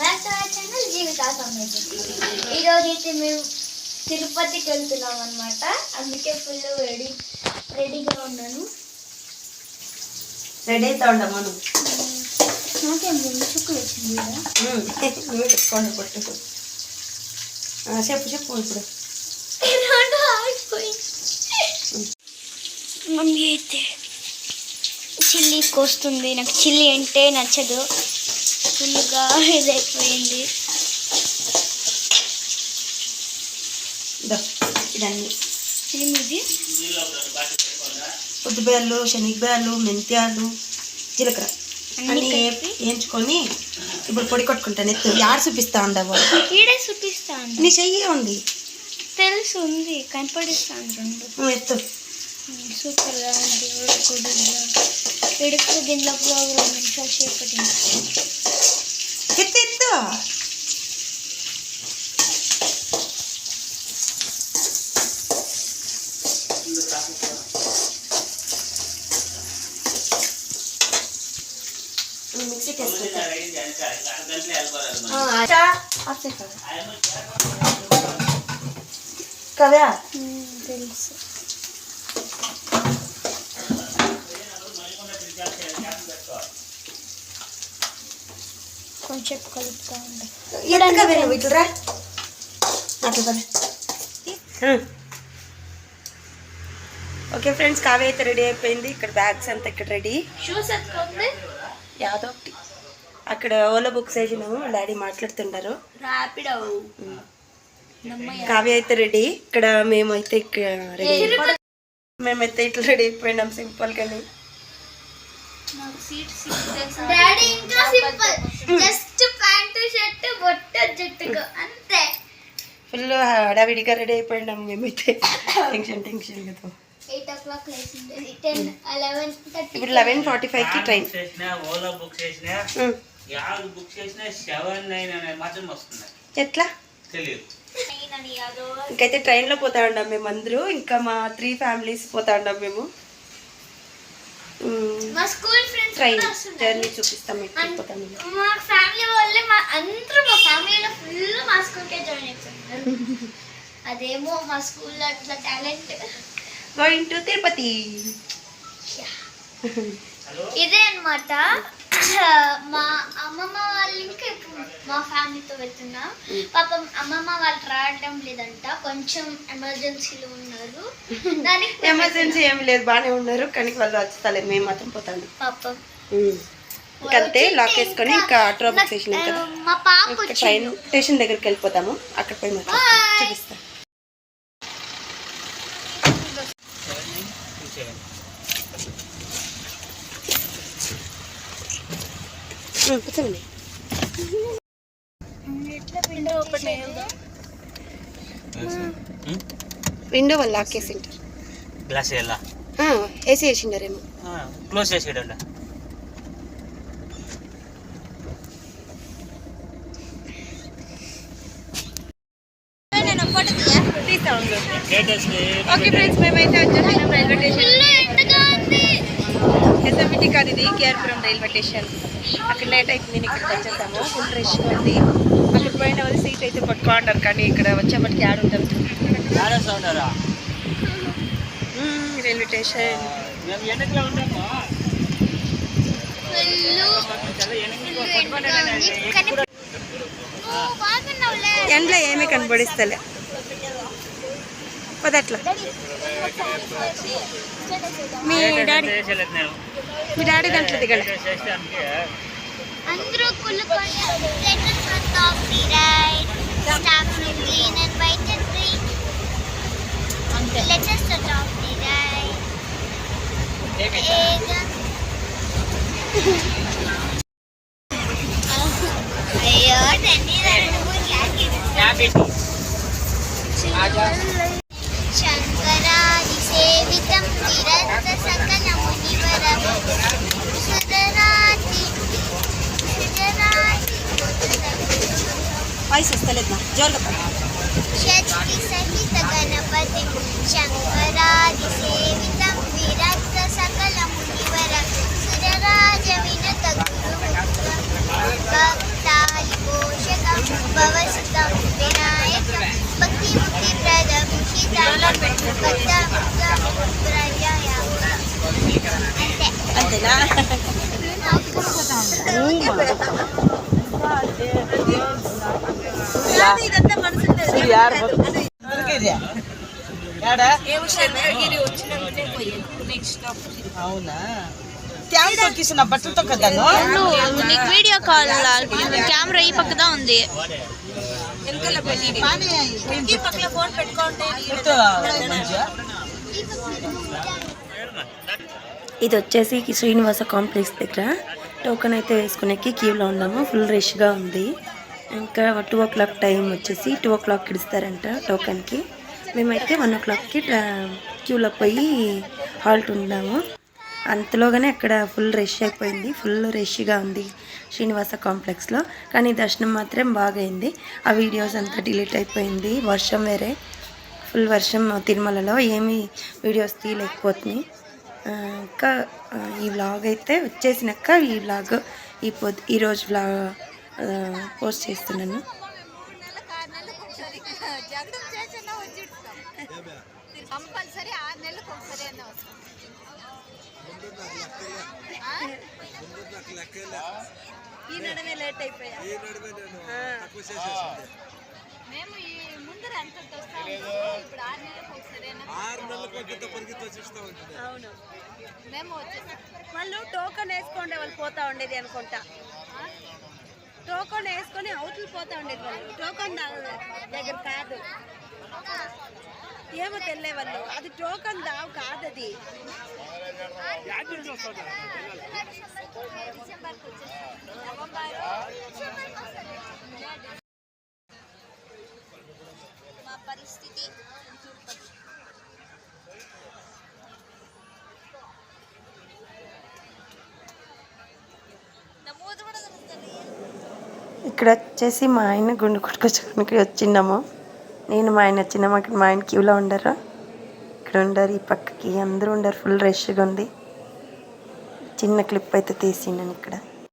Back to our channel Jeevitha ఈరోజు అయితే మేము తిరుపతికి వెళ్తున్నాం అనమాట అందుకే ఫుల్ రెడీ రెడీగా ఉన్నాను. రెడీ అవుతా ఉండం మనం. నాకేం రెండు చుక్కలు వచ్చింది నువ్వు పెట్టుకోండి పట్టు ఆ, చెప్పు చెప్పు ఇప్పుడు. మమ్మీ అయితే చిల్లీ కోస్తుంది. నాకు చిల్లీ అంటే నచ్చదు. ఫుల్గా ఇదైపోయింది. ఇదో ఇదన్నీ ఏమిది? పొద్దుబేళ్ళు శనగబేళ్ళు మెంత్యాలు జీలకర్ర అన్నీ? వేయించుకొని ఇప్పుడు పొడి కొట్టుకుంటాను ఎత్తు యాడ్ చూపిస్తా ఉండవు ఈడే చూపిస్తాను నీ చెయ్యి ఉంది. తెలుసు ఉంది కనపడిస్తాను రెండు. ఎత్తు. సూపర్గా ఉంది. ఎడుకు రెండు నిమిషాలు సేపటి ఎత్తు ఎత్తు మిక్సీకి కదా తెలుసు కొంచెం కలుపుతా ఉంటా. ఎత్తుగా వేరు ఇట్లా అట్లా. ఓకే ఫ్రెండ్స్ కావ్య అయితే రెడీ అయిపోయింది. ఇక్కడ బ్యాగ్స్ అంతా ఇక్కడ రెడీ. షూస్ యాదో ఒకటి. అక్కడ ఓలా బుక్స్ వేసినాము డాడీ మాట్లాడుతుంటారు కావ్య అయితే రెడీ. ఇక్కడ మేమైతే ఇక్కడ రెడీ మేమైతే ఇట్లా రెడీ అయిపోయినాం సింపుల్ కానీ డాడీ ఇంకా సింపుల్ జస్ట్ ప్యాంట్ షర్ట్ బొట్ట జుట్టుకు అంతే. ఫుల్ హడావిడిగా రెడీ అయిపోయినాం మేమైతే టెన్షన్ టెన్షన్ కదా ఎయిట్ ఓ థర్టీ ఇప్పుడు లెవెన్ ఫార్టీ ఫైవ్కి ట్రైన్ చేసినా ఓలా బుక్ చేసినా యాడ్ బుక్ చేసినా సెవెన్ నైన్ అనేది మాత్రం వస్తున్నాయి. ఎట్లా? తెలియదు ఇంకైతే ట్రైన్లో పోతా ఉన్నాం మేము అందరూ. ఇంకా మా త్రీ ఫ్యామిలీస్ పోతా ఉన్నాం మేము. మా స్కూల్ ఫ్రెండ్స్ ట్రైన్ జర్నీ చూపిస్తాం మీకు పోతాం మా ఫ్యామిలీ వాళ్ళే మా అందరూ మా ఫ్యామిలీలో ఫుల్ మా స్కూల్కే జాయిన్ అవుతున్నారు అదేమో మా స్కూల్లో అట్లా టాలెంట్ గోయింగ్ టు తిరుపతి. ఇదే అన్నమాట. మా అమ్మమ్మ వాళ్ళు ఇంకా మా ఫ్యామిలీతో వెళ్తున్నా. పాపం అమ్మమ్మ వాళ్ళు రావడం లేదంట. కొంచెం ఎమర్జెన్సీలో ఉన్నారు. దానికి ఎమర్జెన్సీ ఏమి లేదు బాగానే ఉన్నారు. కానీ వాళ్ళు వచ్చేస్తలేదు మేము మాత్రం పోతాను పాపం. ఇంకంతే లాక్ వేసుకొని ఇంకా ఆటో బుక్ చేసినాం కదా. ట్రైన్ స్టేషన్ దగ్గరికి వెళ్ళిపోతాము. అక్కడ పోయి మాత్రం Bye. చూపిస్తా seven nine two seven um, కూర్చోండి. విండో వాళ్ళు లాక్ వేసి ఉంటారు గ్లాస్ ఎలా వేసి వేసిండారేమో క్లోజ్ లేటెస్ట్ ఓకే ఫ్రెండ్స్ మేమైతే వచ్చేసినాం రైల్వే స్టేషన్ ఎస్ఎంఈటీ కాదు ఇది కేఆర్పురం రైల్వే స్టేషన్. అక్కడ లేట్ అయిపోయింది నేను ఇక్కడికి వచ్చేసాము. ఫుల్ రష్గా ఉంది. అక్కడ పోయిన వాళ్ళు సీట్ అయితే పట్టుకోంటారు కానీ ఇక్కడ వచ్చేప్పటికి యాడ్ ఉంటారు? రైల్వే స్టేషన్ ఎండ్లో ఏమీ కనపడిస్తలే. పదట్లా మీ డాడీ మీ డాడీ దాంట్లో దిగలే చేస్తే? అందుకే Maisustalitna. Jolapad. षष्टि सहित गणपति शंकरादि सेवितं विरक्त सकल मुनिवर सुरराज विनत भक्तालि पोषकं भवसुतं विनायकं भक्तिमुक्तिप्रदं शीतलं भक्तमुक्तं प्रजया అంతేనా కెమెరా ఈ పక్కదా ఉంది? ఇది వచ్చేసి శ్రీనివాస కాంప్లెక్స్ దగ్గర. టోకెన్ అయితే వేసుకునేకి క్యూలో ఉన్నాము. ఫుల్ రష్గా ఉంది. ఇంకా టూ ఓ క్లాక్ టైం వచ్చేసి టూ ఓ క్లాక్కి ఇస్తారంట టోకెన్కి. మేమైతే వన్ ఓ క్లాక్కి క్యూలో పోయి హాల్ట్ ఉన్నాము అంతలోగానే అక్కడ ఫుల్ రష్ అయిపోయింది. ఫుల్ రష్గా ఉంది శ్రీనివాస కాంప్లెక్స్లో. కానీ దర్శనం మాత్రం బాగైంది. ఆ వీడియోస్ అంతా డిలీట్ అయిపోయింది. వర్షం వేరే. ఫుల్ వర్షం తిరుమలలో. ఏమీ వీడియోస్ తీయలేకపోతున్నాయి. ఇంకా ఈ వ్లాగ్ అయితే వచ్చేసినాక ఈ వ్లాగ్ ఈ పొద్దు ఈరోజు వ్లాగ్ పోస్ట్ చేస్తున్నాను. కంపల్సరీ ఆరు నెలలకు ఒకసారి అన్న వస్తాం ఈ నడమే లేట్ అయిపోయా? మేము ఈ ముందర ఇప్పుడు ఆరు నెలలకు ఒకసారి అవును. మేము వాళ్ళు టోకన్ వేసుకోండి వాళ్ళు పోతా ఉండేది అనుకుంటా. టోకన్ వేసుకొని అవతల పోతా ఉండేది వాళ్ళు. టోకన్ దా- దగ్గర కాదు. ఏమో తెల్లే వాళ్ళు. అది టోకన్ దావు కాదు అది. మా ఇక్కడ వచ్చేసి మా ఆయన గుండు కొట్టుకొచ్చుకోనికి వచ్చిన్నాము. నేను మా ఆయన వచ్చినాము. అక్కడ మా ఆయన క్యూలో ఉండరు. ఇక్కడ ఉండరు. ఈ పక్కకి అందరూ ఉండరు. ఫుల్ రష్గా ఉంది. చిన్న క్లిప్ అయితే తీసినాను ఇక్కడ.